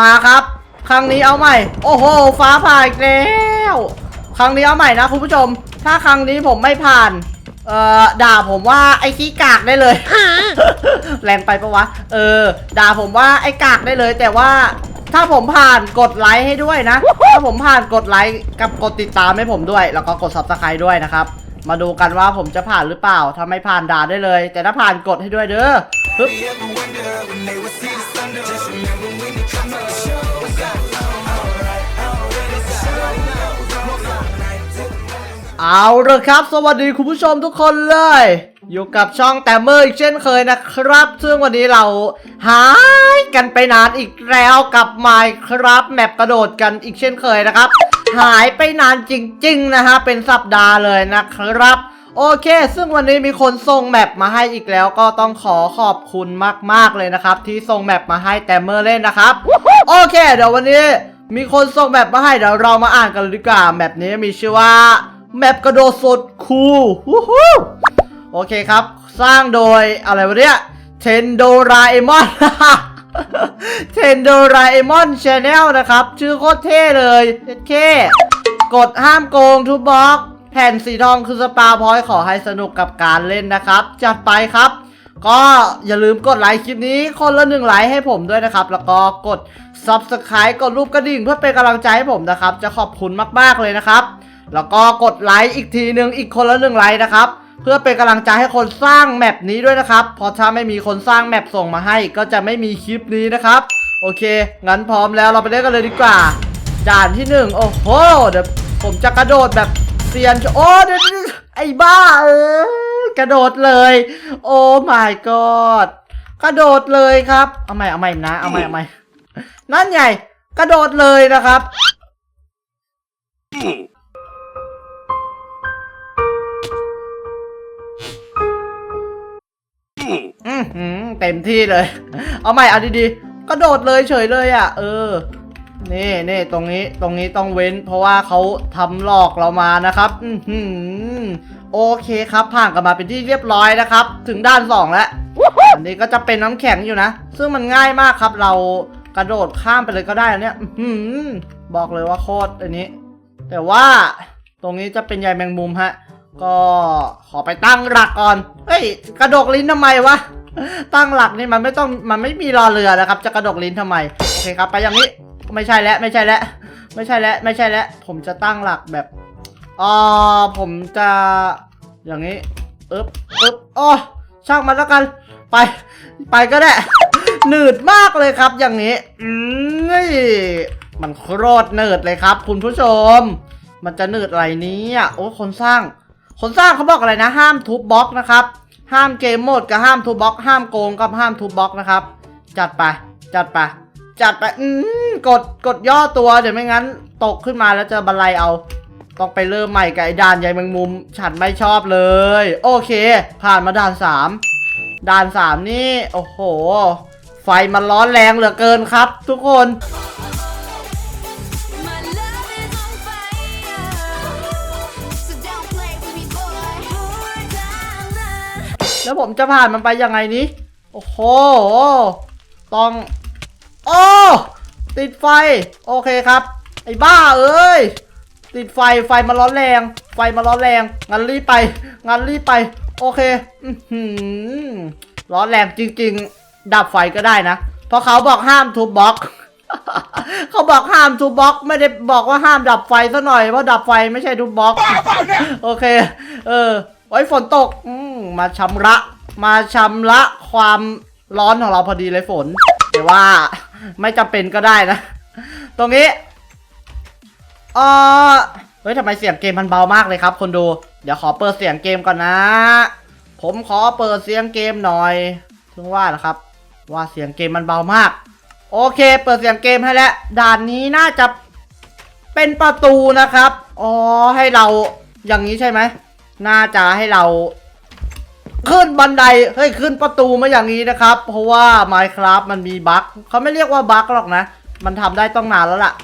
มาครับ ครั้งนี้เอาใหม่ โอ้โห ฟ้าผ่าอีกแล้ว ครั้งนี้เอาใหม่นะคุณผู้ชม ถ้าครั้งนี้ผมไม่ผ่าน เอ่อ ด่าผมว่าไอ้ขี้กากได้เลย แรงไปปะวะ เออ ด่าผมว่าไอ้กากได้เลย แต่ว่าถ้าผมผ่านกดไลค์ให้ด้วยนะ ถ้าผมผ่านกดไลค์กับกดติดตามให้ผมด้วย แล้วก็กด subscribe ด้วยนะครับ มาดูกันว่าผมจะผ่านหรือเปล่า ถ้าไม่ผ่านด่าได้เลย แต่ถ้าผ่านกดให้ด้วยเด้อปึ๊บ เอาเลยครับ สวัสดีคุณผู้ชมทุกคนเลย อยู่กับช่องแต่เมอร์อีกเช่นเคยนะครับ ซึ่งวันนี้เราหายกันไปนานอีกแล้วกับไมครับแมปกระโดดกันอีกเช่นเคยนะครับ หายไปนานจริง ๆ นะฮะเป็นสัปดาห์เลยนะครับ โอเค ซึ่งวันนี้มีคนส่งแมปมาให้อีกแล้วก็ต้องขอขอบคุณมาก ๆ เลยนะครับ ที่ส่งแมปมาให้แต่เมอร์เล่นนะครับ โอเค เดี๋ยววันนี้มีคนส่งแมปมาให้เดี๋ยวเรามาอ่านกันเลยดีกว่าแมปนี้มีชื่อว่าแมปกระโดดสดคูลวู้ฮู้โอเคครับ สร้างโดยอะไรวะเนี่ยเทนโดราเอมอนเทนโดราเอมอนชาแนลนะครับ ชื่อโคตรเท่เลยเท่กดห้ามโกงทุบบล็อก แผ่นสีทองคือสปาพอยต์ขอให้สนุกกับการเล่นนะครับ จัดไปครับ ก็อย่าลืมกดไลค์คลิปนี้ คนละหนึ่งไลค์ให้ผมด้วยนะครับ แล้วก็กด Subscribe กดรูปกระดิ่งเพื่อเป็นกำลังใจให้ผมนะครับ จะขอบคุณมาก ๆ เลยนะครับ แล้วก็กดไลค์อีกทีหนึ่งอีกคนละหนึ่งไลค์นะครับเพื่อเป็นกำลังใจให้คนสร้างแมปนี้ด้วยนะครับ เพราะถ้าไม่มีคนสร้างแมปส่งมาให้ก็จะไม่มีคลิปนี้นะครับ โอเค งั้นพร้อมแล้วเราไปเล่นกันเลยดีกว่า ด่านที่หนึ่งโอ้โห เดี๋ยวผมจะกระโดดแบบ เซียนโอ้เดี๋ยวไอ้บ้าเออกระโดดเลย โอ้ my god กระโดดเลยครับ เอาใหม่เอาใหม่นะ เอาใหม่เอาใหม่นั่นไงกระโดดเลยนะครับ อือหือเต็มที่เลย เอาใหม่เอาดีๆ กระโดดเลยเฉยเลยอะ เออ นี่นี่ตรงนี้ตรงนี้ต้องเว้น เพราะว่าเขาทำหลอกเรามานะครับ อืโอเคครับผ่านกันมาเป็นที่เรียบร้อยนะครับ ถึงด้านสองแล้วอันนี้ก็จะเป็นน้ำแข็งอยู่นะ ซึ่งมันง่ายมากครับเรากระโดดข้ามไปเลยก็ได้อันเนี้ยบอกเลยว่าโคตรอันนี้ แต่ว่าตรงนี้จะเป็นใยแมงมุมฮะ ก็ขอไปตั้งหลักก่อน เฮ้ย กระดกลิ้นทำไมวะ ตั้งหลักนี่มันไม่ต้องมันไม่มีรอเรือนะครับ จะกระดกลิ้นทำไม โอเคครับ ไปอย่างนี้ ไม่ใช่แล้วไม่ใช่แล้วไม่ใช่แล้วไม่ใช่แล้วผมจะตั้งหลักแบบอ๋อผมจะอย่างนี้อึ๊บอึ๊บอ๋อช่างมันแล้วกันไป ไปก็ได้หนืดมากเลยครับอย่างนี้อืมนี่มันโคตรเนิร์ดเลยครับ คุณผู้ชม มันจะเนิร์ดอะไรนี้โอ้คนสร้าง คนสร้างเขาบอกอะไรนะ ห้ามทุบบล็อกนะครับ ห้ามเกมโหมดกับห้ามทุบบล็อก ห้ามโกงกับห้ามทุบบล็อกนะครับ จัดไป จัดไป จัดไปอืมกดกดย่อตัวเดี๋ยวไม่งั้น ตกขึ้นมาแล้วจะบันไลเอา ต้องไปเริ่มใหม่กับไอ้ด่านใยแมงมุม ฉันไม่ชอบเลย โอเค ผ่านมาด่านสามด่านสามนี่ โอ้โห ไฟมันร้อนแรงเหลือเกินครับ ทุกคน My love is on fire. So don't play with me, boy. More than แล้วผมจะผ่านมันไปยังไงนี้ โอ้โห ต้องโอ้ติดไฟ โอเคครับ ไอ้บ้าเอ้ย ติดไฟ ไฟมาร้อนแรง ไฟมาร้อนแรง งั้นรีบไป งั้นรีบไป โอเค อืร้อนแรงจริง ๆ ดับไฟก็ได้นะ เพราะเขาบอกห้ามทุบบล็อก เขาบอกห้ามทุบบล็อก ไม่ได้บอกว่าห้ามดับไฟซะหน่อยเพราะดับไฟไม่ใช่ทุบบล็อก โอเค เออ ไว้ฝนตกอืมมาชำระ มาชำระความร้อนของเราพอดีเลยฝนแต่ว่า ไม่จำเป็นก็ได้นะ ตรงนี้เออเฮ้ยทำไมเสียงเกมมันเบามากเลยครับคนดู เดี๋ยวขอเปิดเสียงเกมก่อนนะ ผมขอเปิดเสียงเกมหน่อยถึงว่านะครับ ว่าเสียงเกมมันเบามาก โอเค เปิดเสียงเกมให้แล้วด่านนี้น่าจะเป็นประตูนะครับ อ๋อ ให้เราอย่างนี้ใช่ไหม น่าจะให้เรา ขึ้นบันไดเฮ้ยขึ้นประตูมาอย่างนี้นะครับ เพราะว่า Minecraft มันมีบั๊กเขาไม่เรียกว่าบั๊กหรอกนะ มันทำได้ต้องนานแล้วล่ะ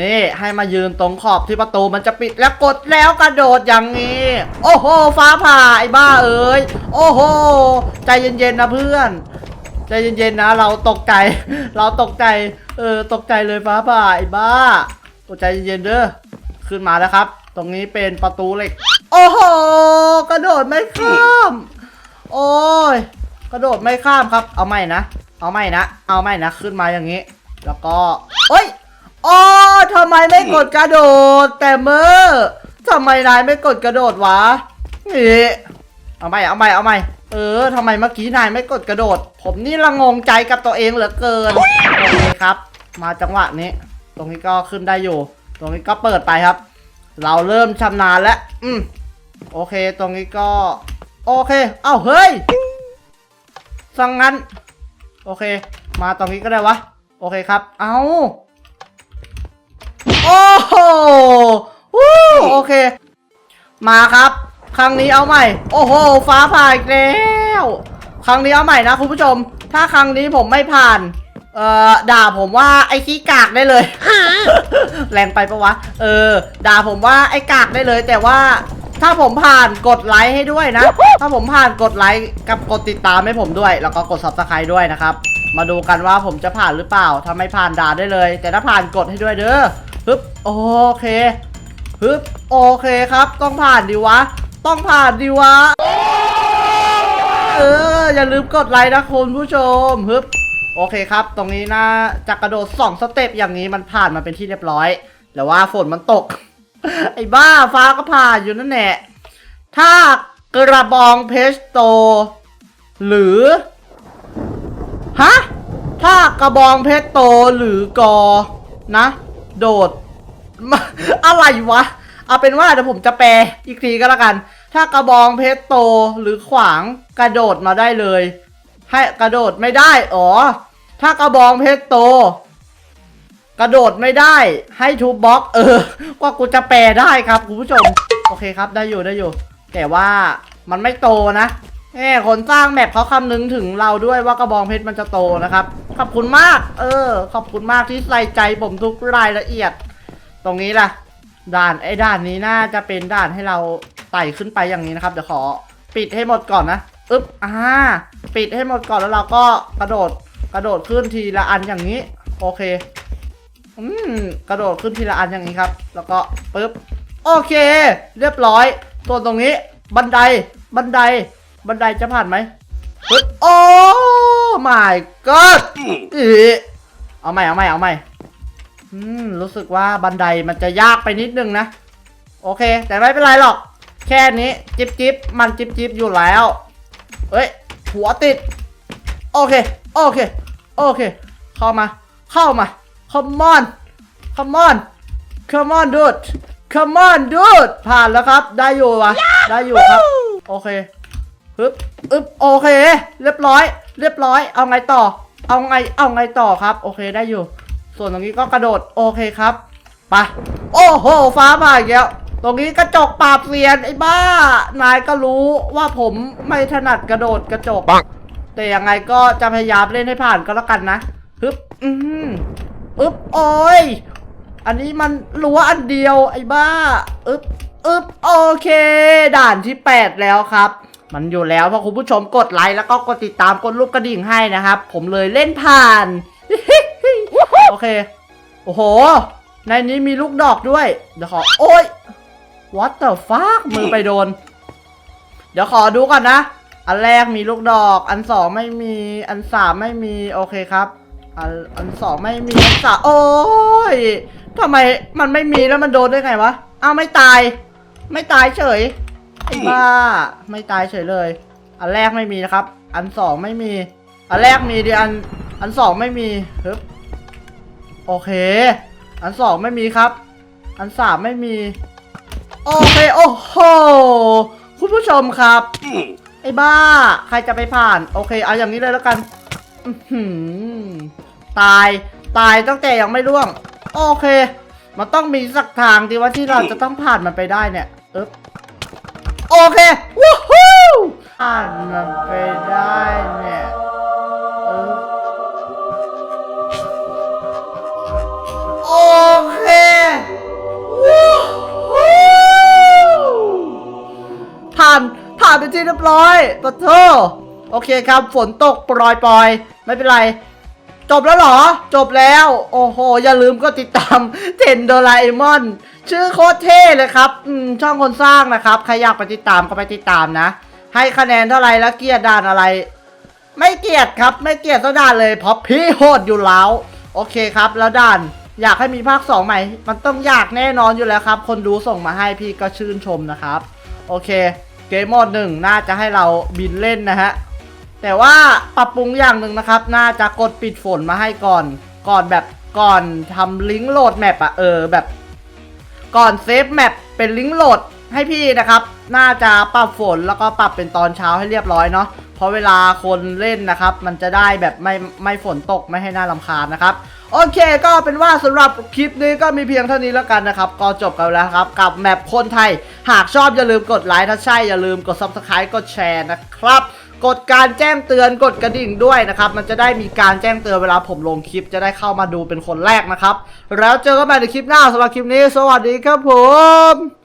นี่ให้มายืนตรงขอบที่ประตูมันจะปิดแล้วกดแล้วกระโดดอย่างนี้ โอ้โห ฟ้าผ่าไอ้บ้าเอ้ยโอ้โห ใจเย็นๆนะเพื่อนใจเย็นๆนะ เราตกใจ เราตกใจ เออตกใจเลยฟ้าผ่าไอ้บ้าใจเย็นๆเด้อขึ้นมาแล้วครับ ตรงนี้เป็นประตูเหล็ก โอ้โห กระโดดไม่ข้าม โอ้ย กระโดดไม่ข้ามครับ เอาไม่นะ เอาไม่นะ เอาไม่นะ ขึ้นมาอย่างนี้ แล้วก็เอ้ยอ๋อทำไมไม่กดกระโดด แต่เมื่อทำไมนายไม่กดกระโดดวะนี่เอาไม่เอาไม่เอาไม่เออทำไมเมื่อกี้นายไม่กดกระโดด ผมนี่ละงงใจกับตัวเองเหลือเกินโอเคครับ มาจังหวะนี้ ตรงนี้ก็ขึ้นได้อยู่ ตรงนี้ก็เปิดไปครับ เราเริ่มชำนาญแล้ว อืมโอเค ตรงนี้ก็ โอเค เอ้าเฮ้ยสังงั้น โอเค มาตรงนี้ก็ได้วะ โอเคครับ เอ้าโอ้โหวู้โอเค มาครับ ครั้งนี้เอาใหม่ โอ้โห ฟ้าผ่าอีกแล้ว ครั้งนี้เอาใหม่นะคุณผู้ชม ถ้าครั้งนี้ผมไม่ผ่าน เอ่อ ด่าผมว่าไอ้ขี้กากได้เลย แรงไปปะวะ เออ ด่าผมว่าไอ้กากได้เลย แต่ว่า ถ้าผมผ่านกดไลค์ให้ด้วยนะ ถ้าผมผ่านกดไลค์กับกดติดตามให้ผมด้วย แล้วก็กด subscribe ด้วยนะครับ มาดูกันว่าผมจะผ่านหรือเปล่าถ้าไม่ผ่านด่าได้เลย แต่ถ้าผ่านกดให้ด้วยเด้อฮึบโอเคฮึบโอเคครับ ต้องผ่านดีวะ ต้องผ่านดีวะ เออ อย่าลืมกดไลค์นะคุณผู้ชมฮึบโอเคครับ ตรงนี้นะจะกระโดด 2 สเต็ปอย่างนี้มันผ่านมาเป็นที่เรียบร้อย แต่ว่าฝนมันตก ไอ้บ้าฟ้าก็ผ่านอยู่นั่นแหละ ถ้ากระบองเพชรโต หรือ ฮะ ถ้ากระบองเพชรโตหรือกอ นะ โดด อะไรวะ เอาเป็นว่าเดี๋ยวผมจะแปลอีกทีก็แล้วกัน ถ้ากระบองเพชรโตหรือขวางกระโดดมาได้เลย ให้กระโดดไม่ได้ อ๋อ ถ้ากระบองเพชรโต กระโดดไม่ได้ให้ทูบล็อก เออ ว่ากูจะแปลได้ครับคุณผู้ชม โอเคครับได้อยู่ได้อยู่ แต่ว่ามันไม่โตนะแหมคนสร้างแมปเขาคำนึงถึงเราด้วยว่ากระบองเพชรมันจะโตนะครับ ขอบคุณมาก เออ ขอบคุณมากที่ใส่ใจผมทุกรายละเอียด ตรงนี้ล่ะ ด่านไอ้ด่านนี้น่าจะเป็นด่านให้เราไต่ขึ้นไปอย่างนี้นะครับเดี๋ยวขอ ปิดให้หมดก่อนนะอึ๊บอ่าปิดให้หมดก่อนแล้วเราก็กระโดดกระโดดขึ้นทีละอันอย่างนี้ โอเค อืมกระโดดขึ้นทีละอันอย่างนี้ครับ แล้วก็ปึ๊บโอเค เรียบร้อยส่วนตรงนี้ บันไดบันได บันไดจะผ่านไหมปึ๊บโอ้ my god อีเอาใหม่เอาใหม่เอาใหม่อืมรู้สึกว่าบันไดมันจะยากไปนิดนึงนะ โอเค แต่ไม่เป็นไรหรอก แค่นี้จิบจิบมันจิบจิบอยู่แล้วเอ้ยหัวติด โอเค โอเค โอเค เข้ามา เข้ามา come on come on come on dude come on dude ผ่านแล้วครับ ได้อยู่วะได้อยู่ครับ โอเคฮึบอึบโอเค เรียบร้อย เรียบร้อย เอาไงต่อ เอาไง เอาไงต่อครับ โอเคได้อยู่ ส่วนตรงนี้ก็กระโดด โอเคครับไปโอ้โห ฟ้าผ่าอีกแล้วตรงนี้กระจกปราบเซียนไอ้บ้า นายก็รู้ว่าผมไม่ถนัดกระโดดกระจก แต่ยังไงก็จะพยายามเล่นให้ผ่านก็แล้วกันนะฮึบอืม อึ๊บโอ้ย อันนี้มันรั้วอันเดียวไอ้บ้า อึ๊บอึ๊บโอเค ด่านที่ 8 แล้วครับ มันอยู่แล้วเพราะคุณผู้ชมกดไลค์แล้วก็กดติดตามกดรูปกระดิ่งให้นะครับ ผมเลยเล่นผ่าน โอเค โอ้โห ในนี้มีลูกดอกด้วย เดี๋ยวขอ โอ้ย what the fuck มือไปโดน เดี๋ยวขอดูก่อนนะ อันแรกมีลูกดอก อันสองไม่มี อันสามไม่มี โอเคครับ อันอันสองไม่มีอันสามโอ้ยทำไมมันไม่มีแล้วมันโดนได้ไงวะอ้าวไม่ตาย ไม่ตายเฉยไอ้บ้าไม่ตายเฉยเลย อันแรกไม่มีนะครับ อันสองไม่มี อันแรกมีดิอันอันสองไม่มีฮึบโอเค อันสองไม่มีครับ อันสามไม่มี โอเคโอ้โหคุณผู้ชมครับไอ้บ้า ใครจะไปผ่าน โอเค เอาอย่างนี้เลยแล้วกัน อื้อหือ ตาย ตายตั้งแต่ยังไม่ร่วง โอเค มันต้องมีสักทางที่ว่าที่เราจะต้องผ่านมันไปได้เนี่ยเอ๊บโอเควู้ฮู้ผ่านมันไปได้เนี่ยเอ๊บโอเควู้ฮู้ผ่านผ่านไปที่เรียบร้อยปะโทโอเคครับฝนตกปรอยปอยๆ ไม่เป็นไร จบแล้วเหรอ จบแล้ว โอ้โห อย่าลืมก็ติดตามเทนโดราเอมอน ชื่อโคตรเท่เลยครับช่องคนสร้างนะครับ ใครอยากไปติดตามก็ไปติดตามนะ ให้คะแนนเท่าไรแล้วเกียรติด่านอะไร ไม่เกียดครับ ไม่เกียดสักด่านเลยเพราะพี่โหดอยู่แล้ว โอเคครับ แล้วด่านอยากให้มีภาค2ใหม่ มันต้องอยากแน่นอนอยู่แล้วครับ คนดูส่งมาให้พี่ก็ชื่นชมนะครับ โอเค เกมโหมดหนึ่งน่าจะให้เราบินเล่นนะฮะ แต่ว่าปรับปรุงอย่างหนึ่งนะครับ น่าจะกดปิดฝนมาให้ก่อน ก่อนแบบก่อนทำลิงก์โหลดแมปอะเออแบบ ก่อนเซฟแมปเป็นลิงก์โหลดให้พี่นะครับ น่าจะปรับฝนแล้วก็ปรับเป็นตอนเช้าให้เรียบร้อยเนาะเพราะเวลาคนเล่นนะครับ มันจะได้แบบไม่ไม่ฝนตกไม่ให้น่ารำคาญนะครับ โอเคก็เป็นว่าสำหรับคลิปนี้ก็มีเพียงเท่านี้แล้วกันนะครับ ก็จบกันแล้วครับ กับแมปคนไทย หากชอบอย่าลืมกดไลค์ถ้าใช่อย่าลืมกด subscribe กดแชร์นะครับ กดการแจ้งเตือนกดกระดิ่งด้วยนะครับ มันจะได้มีการแจ้งเตือนเวลาผมลงคลิปจะได้เข้ามาดูเป็นคนแรกนะครับ แล้วเจอกันใหม่ในคลิปหน้าสำหรับคลิปนี้ สวัสดีครับผม